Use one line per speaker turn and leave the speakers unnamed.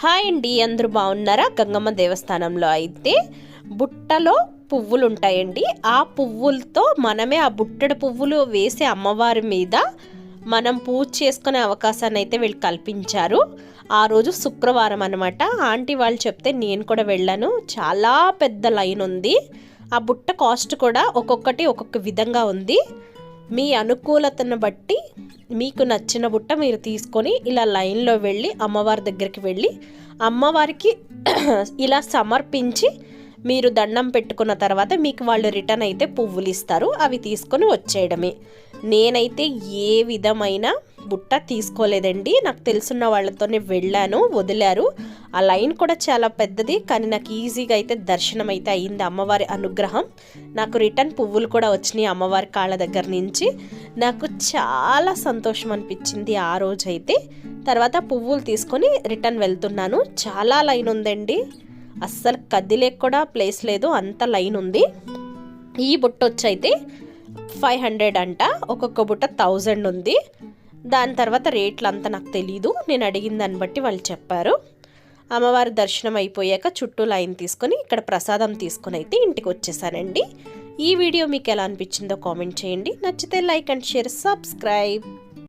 Hi అండి అందరూ బాగున్నారా? గంగమ్మ దేవస్థానంలో అయితే బుట్టలో పువ్వులు ఉంటాయండి ఆ పువ్వులతో మనమే ఆ బుట్టడ పువ్వులు వేసే అమ్మవారి మీద మనం పూజ చేసుకునే అవకాశాన్ని అయితే వీళ్ళు కల్పించారు. ఆ రోజు శుక్రవారం అనమాట ఆంటీ వాళ్ళు చెప్తే నేను కూడా వెళ్ళాను. చాలా పెద్ద లైన్ ఉంది. ఆ బుట్ట కాస్ట్ కూడా ఒక్కొక్కటి ఒక్కొక్క విధంగా ఉంది. మీ అనుకూలతను బట్టి మీకు నచ్చిన బుట్ట మీరు తీసుకొని ఇలా లైన్లో వెళ్ళి అమ్మవారి దగ్గరికి వెళ్ళి అమ్మవారికి ఇలా సమర్పించి మీరు దండం పెట్టుకున్న తర్వాత మీకు వాళ్ళు రిటర్న్ అయితే పువ్వులు ఇస్తారు. అవి తీసుకొని వచ్చేయడమే. నేనైతే ఏ విధమైన బుట్ట తీసుకోలేదండి. నాకు తెలుసున్న వాళ్ళతోనే వెళ్ళాను వదిలారు. ఆ లైన్ కూడా చాలా పెద్దది కానీ నాకు ఈజీగా అయితే దర్శనం అయితే అయింది అమ్మవారి అనుగ్రహం. నాకు రిటర్న్ పువ్వులు కూడా వచ్చినాయి అమ్మవారి కాళ్ళ దగ్గర నుంచి. నాకు చాలా సంతోషం అనిపించింది ఆ రోజు అయితే తర్వాత పువ్వులు తీసుకొని రిటర్న్ వెళ్తున్నాను. చాలా లైన్ ఉందండి. అస్సలు కదిలే కూడా ప్లేస్ లేదు. అంత లైన్ ఉంది. ఈ బుట్ట వచ్చి అయితే ఫైవ్ హండ్రెడ్ అంట. ఒక్కొక్క బుట్ట థౌజండ్ ఉంది. దాని తర్వాత రేట్లు అంతా నాకు తెలీదు. నేను అడిగిన దాన్ని బట్టి వాళ్ళు చెప్పారు. అమ్మవారి దర్శనం అయిపోయాక చుట్టూ లైన్ తీసుకొని ఇక్కడ ప్రసాదం తీసుకొని అయితే ఇంటికి వచ్చేసానండి. ఈ వీడియో మీకు ఎలా అనిపించిందో కామెంట్ చేయండి. నచ్చితే లైక్ అండ్ షేర్ సబ్స్క్రైబ్.